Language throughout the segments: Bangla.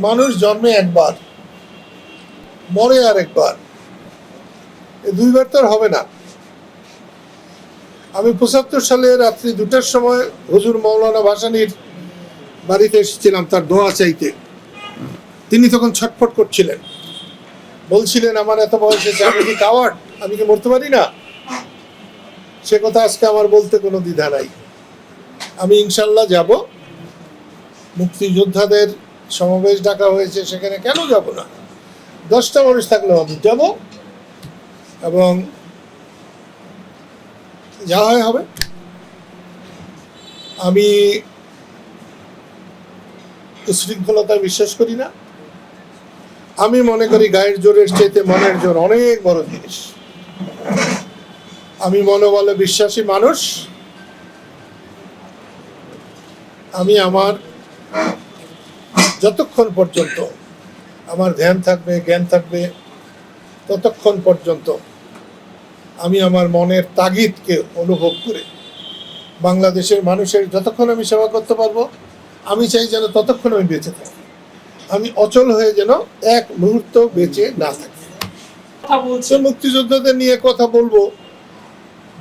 মানুষ জন্মে একবার, মরে আর একবার। দুইবার তো আর হবে না। আমি পঁচাত্তর সালে রাত্রি দুটার সময় হুজুর মৌলানা ভাসানির বাড়িতে এসেছিলাম, তার দোয়া চাইতে। তিনি তখন ছটফট করছিলেন। বলছিলেন, আমার এত বয়স হয়েছে আমি কি কাওয়ার্ড আমি কি মরতে পারি না? সে কথা আজকে আমার বলতে কোনো দ্বিধা নাই। আমি ইনশাল্লাহ যাব। মুক্তিযোদ্ধাদের সমাবেশ ডাকা হয়েছে, সেখানে কেন যাব না? দশটা মানুষ থাকলেও আমি যাব এবং যা হয় হবে। আমি উশৃঙ্খলতায় বিশ্বাস করি না। আমি মনে করি গায়ের জোরের চাইতে মনের জোর অনেক বড় জিনিস। আমি মনোবলে বিশ্বাসী মানুষ। আমি আমার যতক্ষণ পর্যন্ত আমার ধ্যান থাকবে জ্ঞান থাকবে ততক্ষণ পর্যন্ত আমি আমার মনের তাগিদকে অনুভব করে বাংলাদেশের মানুষের যতক্ষণ আমি সেবা করতে পারব আমি চাই যেন ততক্ষণ আমি বেঁচে থাকি। আমি অচল হয়ে যেন এক মুহূর্ত বেঁচে না থাকি। মুক্তিযোদ্ধাদের নিয়ে কথা বলব।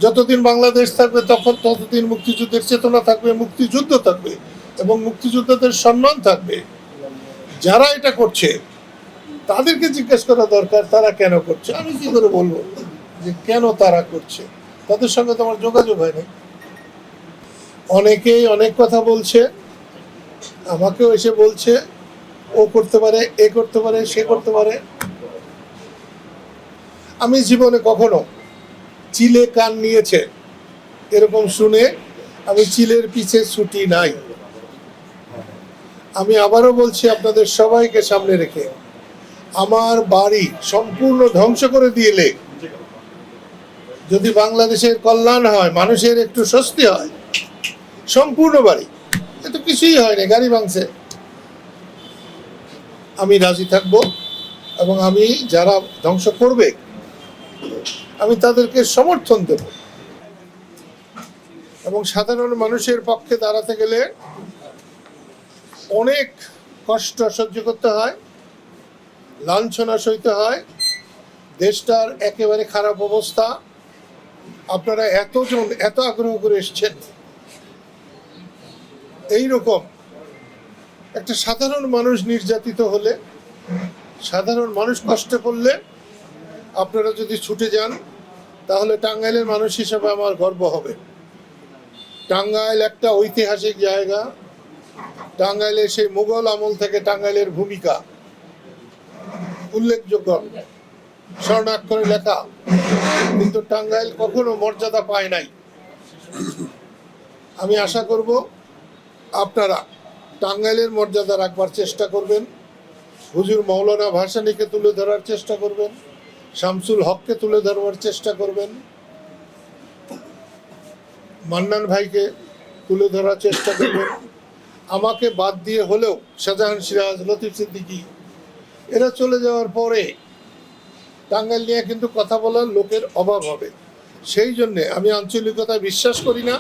যতদিন বাংলাদেশ থাকবে তখন ততদিন মুক্তিযুদ্ধের চেতনা থাকবে মুক্তিযুদ্ধ থাকবে এবং মুক্তিযোদ্ধাদের সম্মান থাকবে। যারা এটা করছে, তাদেরকে জিজ্ঞেস করা দরকার, তারা কেন করছে? আমি কি করে বলব যে কেন তারা করছে? তাদের সঙ্গে তো আমার যোগাযোগ হয়নি অনেকেই অনেক কথা বলছে, আমাকেও এসে বলছে, ও করতে পারে, এ করতে পারে, সে করতে পারে। আমি জীবনে কখনো চিলে কান নিয়েছে, এরকম শুনে আমি চিলের পিছে ছুটি নাই। আমি আবারও বলছি আপনাদের সবাইকে সামনে রেখে, আমার বাড়ি সম্পূর্ণ ধ্বংস করে দিলে, যদি বাংলাদেশের কল্যাণ হয়, মানুষের একটু স্বস্তি হয়, সম্পূর্ণ বাড়ি, এ তো কিছুই হয়নি, গাড়ি ভাঙছে। আমি রাজি থাকব এবং আমি যারা ধ্বংস করবে, আমি তাদেরকে সমর্থন দেব। এবং সাধারণ মানুষের পক্ষে দাঁড়াতে গেলে অনেক কষ্ট সহ্য করতে হয়, লাঞ্ছনা সইতে হয়, দেশটার একেবারে খারাপ অবস্থা। আপনারা এতজন এত আগ্রহ করে এসছেন। এই রকম একটা সাধারণ মানুষ নির্যাতিত হলে, সাধারণ মানুষ কষ্ট করলে আপনারা যদি ছুটে যান, তাহলে টাঙ্গাইলের মানুষ হিসেবে আমার গর্ব হবে। টাঙ্গাইল একটা ঐতিহাসিক জায়গা। টাঙ্গাইলের সেই মুঘল আমল থেকে টাঙ্গাইলের ভূমিকা। উল্লেখযোগ্য। স্বর্ণাক্ষরে লেখা। কিন্তু টাঙ্গাইল কখনো মর্যাদা পায় নাই। আমি আশা করব, আপনারা টাঙ্গাইলের মর্যাদা রাখবার চেষ্টা করবেন। হুজুর মৌলানা ভাসানীকে তুলে ধরার চেষ্টা করবেন। শামসুল হককে তুলে ধরবার চেষ্টা করবেন। মান্নান ভাইকে তুলে ধরার চেষ্টা করবেন। আমাকে বাদ দিয়ে হলেও শাহজাহান, সিরাজ, লতিফ সিদ্দিকী, এরা চলে যাওয়ার পরে টাঙ্গাইল নিয়ে কিন্তু কথা বলার লোকের অভাব হবে। সেই জন্যে আমি আঞ্চলিকতায় বিশ্বাস করি না।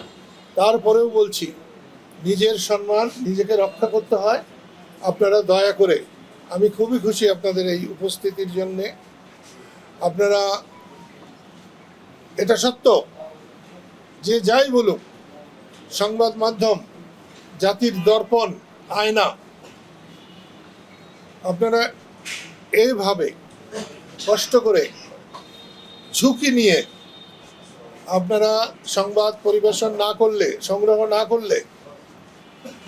তারপরেও বলছি, নিজের সম্মান নিজেকে রক্ষা করতে হয়। আপনারা দয়া করে, আমি খুবই খুশি আপনাদের এই উপস্থিতির জন্যে। আপনারা, এটা সত্য, যে যাই বলুক, সংবাদ মাধ্যম জাতির দর্পণ, আয়না। আপনারা এইভাবে কষ্ট করে ঝুঁকি নিয়ে আপনারা সংবাদ পরিবেশন না করলে, সংগ্রহ না করলে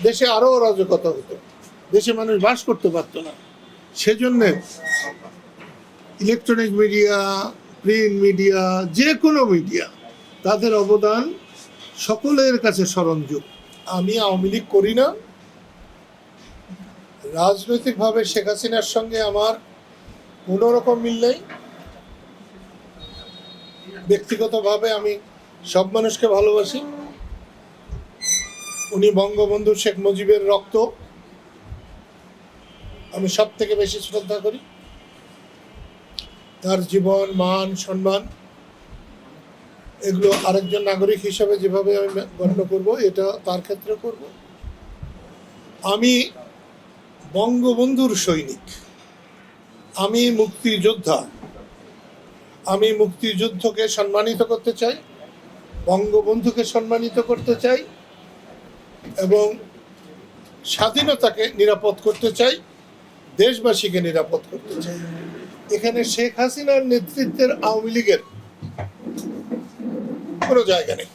দেশে আরও অরাজকতা হতো। দেশে মানুষ বাস করতে পারতো না। সেজন্যে ইলেকট্রনিক মিডিয়া প্রিন্ট মিডিয়া যে কোনো মিডিয়া তাদের অবদান সকলের কাছে স্মরণযোগ আমি আওয়ামী লীগ করি না। রাজনৈতিকভাবে শেখ হাসিনার সঙ্গে আমার কোনো রকম মিল নেই। ব্যক্তিগতভাবে আমি সব মানুষকে ভালোবাসি। উনি বঙ্গবন্ধু শেখ মুজিবের রক্ত। আমি সব থেকে বেশি শ্রদ্ধা করি। তার জীবন, মান, সম্মান এগুলো আরেকজন নাগরিক হিসাবে যেভাবে আমি গণ্য করব, এটা তার ক্ষেত্রে করব। আমি বঙ্গবন্ধুর সৈনিক, আমি মুক্তিযোদ্ধা, আমি মুক্তিযুদ্ধকে সম্মানিত করতে চাই, বঙ্গবন্ধুকে সম্মানিত করতে চাই, এবং স্বাধীনতাকে নিরাপদ করতে চাই, দেশবাসীকে নিরাপদ করতে চাই। এখানে শেখ হাসিনার নেতৃত্বের আওয়ামী লীগের কোনো জায়গা নেই